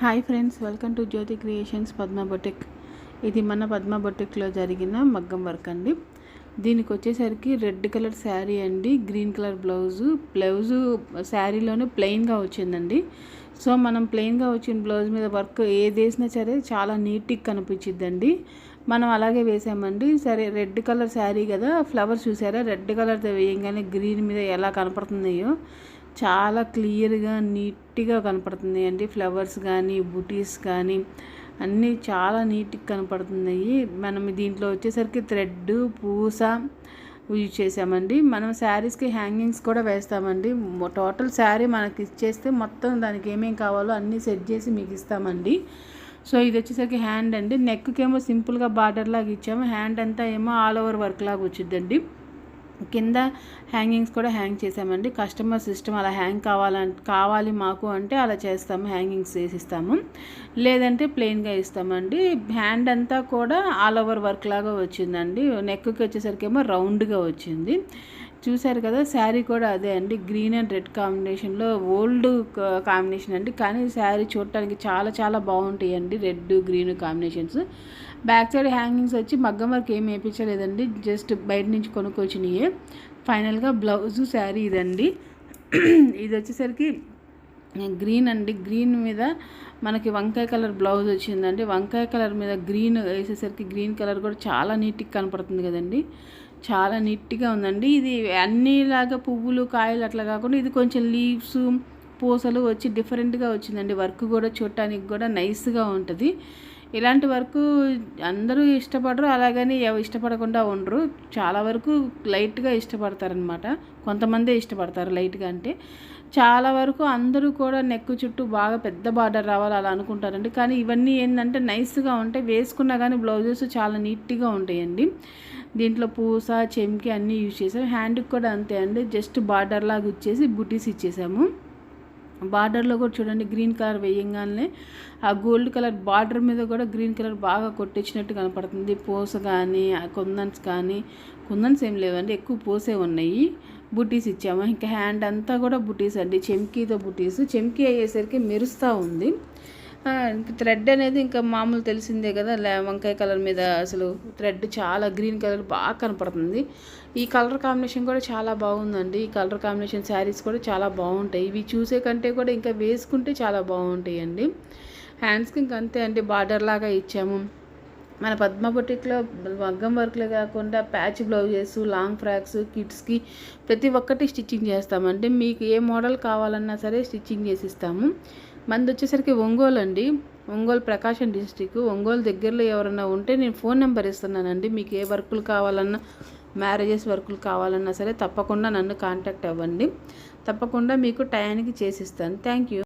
Hi friends welcome to Jyothi creations Padma boutique. ఇది మన పద్మ బొటిక్లో జరిగిన మగ్గం వర్క్ అండి. దీనికి వచ్చేసరికి రెడ్ కలర్ శారీ అండి గ్రీన్ కలర్ బ్లౌజు. బ్లౌజు శారీలోనే ప్లెయిన్గా వచ్చిందండి. సో మనం ప్లెయిన్గా వచ్చిన బ్లౌజ్ మీద వర్క్ ఏది వేసినా సరే చాలా నీట్గా కనిపించిద్దండి. మనం అలాగే వేసామండి. సరే రెడ్ కలర్ శారీ కదా ఫ్లవర్స్ చూసారా? రెడ్ కలర్తో వేయంగానే గ్రీన్ మీద ఎలా కనపడుతున్నాయో. చాలా క్లియర్గా నీట్గా కనపడుతుంది అండి. ఫ్లవర్స్ కానీ బుటీస్ కానీ అన్నీ చాలా నీట్గా కనపడుతున్నాయి. మనం దీంట్లో వచ్చేసరికి థ్రెడ్ పూస యూజ్ చేసామండి. మనం శారీస్కి హ్యాంగింగ్స్ కూడా వేస్తామండి. టోటల్ శారీ మనకి ఇచ్చేస్తే మొత్తం దానికి ఏమేమి కావాలో అన్నీ సెట్ చేసి మీకు ఇస్తామండి. సో ఇది వచ్చేసరికి హ్యాండ్ అండి. నెక్కి ఏమో సింపుల్గా బార్డర్ లాగా ఇచ్చాము. హ్యాండ్ అంతా ఏమో ఆల్ ఓవర్ వర్క్ లాగా వచ్చిందండి కింద హ్యాంగింగ్స్ కూడా హ్యాంగ్ చేసామండి కస్టమర్ సిస్టమ్ అలా హ్యాంగ్ కావాలంటే కావాలి మాకు అంటే అలా చేస్తాము హ్యాంగింగ్స్ చేసిస్తాము. లేదంటే ప్లెయిన్గా ఇస్తామండి. హ్యాండ్ అంతా కూడా ఆల్ ఓవర్ వర్క్ లాగా వచ్చిందండి. నెక్కి వచ్చేసరికి ఏమో రౌండ్గా వచ్చింది. చూశారు కదా శారీ కూడా అదే అండి. గ్రీన్ అండ్ రెడ్ కాంబినేషన్లో ఓల్డ్ కాంబినేషన్ అండి. కానీ శారీ చూడటానికి చాలా చాలా బాగుంటాయండి. Red green combinations. Back side hangings వచ్చి మగ్గం వర్క్ ఏం వేయించలేదండి. జస్ట్ బయట నుంచి కొనుక్కొచ్చినాయి. ఫైనల్గా బ్లౌజు శారీ ఇదండి. ఇది వచ్చేసరికి గ్రీన్ అండి. గ్రీన్ మీద మనకి వంకాయ కలర్ బ్లౌజ్ వచ్చిందండి. వంకాయ కలర్ మీద గ్రీన్ వేసేసరికి గ్రీన్ కలర్ కూడా చాలా నీట్గా కనపడుతుంది కదండి. చాలా నీట్గా ఉందండి. ఇది అన్నిలాగా పువ్వులు కాయలు అట్లా కాకుండా ఇది కొంచెం లీవ్స్ పూసలు వచ్చి డిఫరెంట్గా వచ్చిందండి. వర్క్ కూడా చూడటానికి కూడా నైస్గా ఉంటుంది. ఇలాంటి వర్క్ అందరూ ఇష్టపడరు అలాగని ఇష్టపడకుండా ఉండరు. చాలా వరకు లైట్గా ఇష్టపడతారనమాట. కొంతమందే ఇష్టపడతారు లైట్గా అంటే. చాలా వరకు అందరూ కూడా నెక్ చుట్టూ బాగా పెద్ద బార్డర్ రావాలి అలా అనుకుంటారండి. కానీ ఇవన్నీ ఏంటంటే నైస్గా ఉంటాయి. వేసుకున్నా కానీ బ్లౌజెస్ చాలా నీట్గా ఉంటాయండి. దీంట్లో పూస చెంకి అన్నీ యూజ్ చేసాము హ్యాండ్కి కూడా అంతే అండి. జస్ట్ బార్డర్ లాగా ఇచ్చేసి బుటీస్ ఇచ్చేసాము. బార్డర్లో కూడా చూడండి గ్రీన్ కలర్ వేయంగానే ఆ గోల్డ్ కలర్ బార్డర్ మీద కూడా గ్రీన్ కలర్ బాగా కొట్టించినట్టు కనపడుతుంది. పూస కానీ కుందన్స్ కానీ. కుందన్స్ ఏం లేవండి ఎక్కువ పూసే ఉన్నాయి. బుటీస్ ఇచ్చాము. ఇంకా హ్యాండ్ అంతా కూడా బుటీస్ అండి. చెంకీతో బుటీస్. చెంకీ అయ్యేసరికి మెరుస్తూ ఉంది. థ్రెడ్ అనేది ఇంకా మామూలు తెలిసిందే కదా వంకాయ కలర్ మీద అసలు థ్రెడ్ చాలా గ్రీన్ కలర్ బాగా కనపడుతుంది. ఈ కలర్ కాంబినేషన్ కూడా చాలా బాగుందండి. ఈ కలర్ కాంబినేషన్ శారీస్ కూడా చాలా బాగుంటాయి. ఇవి చూసే కంటే కూడా ఇంకా వేసుకుంటే చాలా బాగుంటాయి అండి హ్యాండ్స్కి ఇంక అంతే అండి బార్డర్ లాగా ఇచ్చాము. మన పద్మ బొటిక్లో మగ్గం వర్క్లే కాకుండా ప్యాచ్ బ్లౌజెస్ లాంగ్ ఫ్రాక్స్ కిడ్స్కి ప్రతి ఒక్కటి స్టిచ్చింగ్ చేస్తామండి. మీకు ఏ మోడల్ కావాలన్నా సరే స్టిచ్చింగ్ చేసి ఇస్తాము మంది వచ్చేసరికి ఒంగోలు అండి. ఒంగోలు ప్రకాశం డిస్టిక్ ఒంగోలు దగ్గరలో ఎవరన్నా ఉంటే నేను ఫోన్ నెంబర్ ఇస్తున్నానండి. మీకు ఏ వర్కులు కావాలన్నా మ్యారేజెస్ వర్కులు కావాలన్నా సరే తప్పకుండా నన్ను కాంటాక్ట్ అవ్వండి. తప్పకుండా మీకు టయానికి చేసిస్తాను. Thank you.